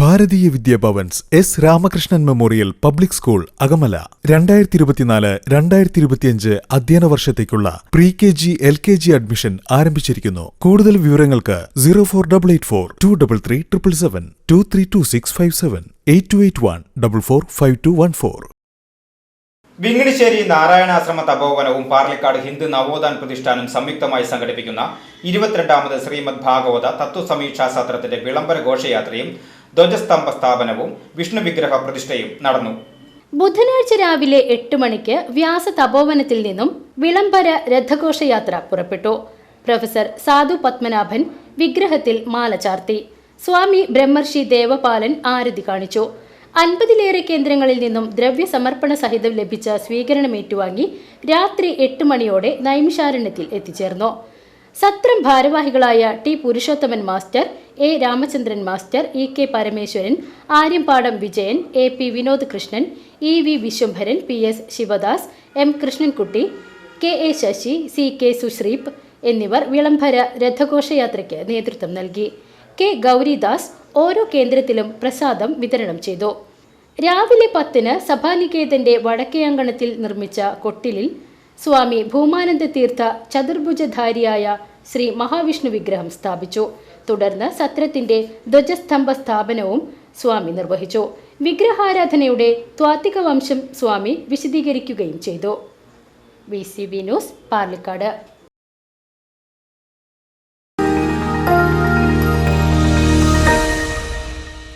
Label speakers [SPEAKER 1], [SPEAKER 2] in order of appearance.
[SPEAKER 1] Bharatiya Vidya Bhavan's S Ramakrishnan memorial public school Akamala. രണ്ടായിരത്തി ഇരുപത്തിനാല് രണ്ടായിരത്തി ഇരുപത്തിയഞ്ച് അധ്യയന വർഷത്തേക്കുള്ള pre K G L K G admission ആരംഭിച്ചിരിക്കുന്നു. കൂടുതൽ വിവരങ്ങൾക്ക് zero four double eight four two double three triple seven two three two six five seven eight two eight one double four five two one four
[SPEAKER 2] Vinganissery Narayanashrama തപോവനവും Parlikad Hindu Navothan പ്രതിഷ്ഠാനം സംയുക്തമായി സംഘടിപ്പിക്കുന്ന ഇരുപത്തിരണ്ടാമത് ശ്രീമദ് ഭാഗവത തത്വസമീക്ഷാ സത്രത്തിന്റെ വിളംബര ഘോഷയാത്രയും ധ്വജസ്തംഭ സ്ഥാപനവും വിഷ്ണു വിഗ്രഹ പ്രതിഷ്ഠയും നടന്നു.
[SPEAKER 3] ബുധനാഴ്ച രാവിലെ എട്ട് മണിക്ക് വ്യാസ തപോവനത്തിൽ നിന്നും വിളംബര രഥഘോഷയാത്ര പുറപ്പെട്ടു. പ്രൊഫസർ സാധു പത്മനാഭൻ വിഗ്രഹത്തിൽ മാല ചാർത്തി. സ്വാമി ബ്രഹ്മർഷി ദേവപാലൻ ആരതി കാണിച്ചു. അൻപതിലേറെ കേന്ദ്രങ്ങളിൽ നിന്നും ദ്രവ്യ സമർപ്പണ സഹിതം ലഭിച്ച സ്വീകരണം ഏറ്റുവാങ്ങി രാത്രി എട്ട് മണിയോടെ നൈമിഷാരണ്യത്തിൽ എത്തിച്ചേർന്നു. സത്രം ഭാരവാഹികളായ T Purushothaman master A Ramachandran master E K Parameswaran Aryampadam Vijayan A P Vinod Krishnan E V Viswambharan P S Sivadas M Krishnankutty K A Sasi C K Sushreep എന്നിവർ വിളംബര രഥഘോഷയാത്രയ്ക്ക് നേതൃത്വം നൽകി. കെ ഗൗരിദാസ് ഓരോ കേന്ദ്രത്തിലും പ്രസാദം വിതരണം ചെയ്തു. രാവിലെ പത്തിന് സഭാനികേതന്റെ വടക്കേ അങ്കണത്തിൽ നിർമ്മിച്ച കൊട്ടിലിൽ സ്വാമി ഭൂമാനന്ദ തീർത്ഥ ചതുർഭുജധാരിയായ ശ്രീ മഹാവിഷ്ണു വിഗ്രഹം സ്ഥാപിച്ചു. തുടർന്ന് സത്രത്തിന്റെ ധ്വജസ്തംഭ സ്ഥാപനവും സ്വാമി നിർവഹിച്ചു. വിഗ്രഹാരാധനയുടെ ത്വാത്തിക വംശം സ്വാമി വിശദീകരിക്കുകയും ചെയ്തു. V C B news Parlikad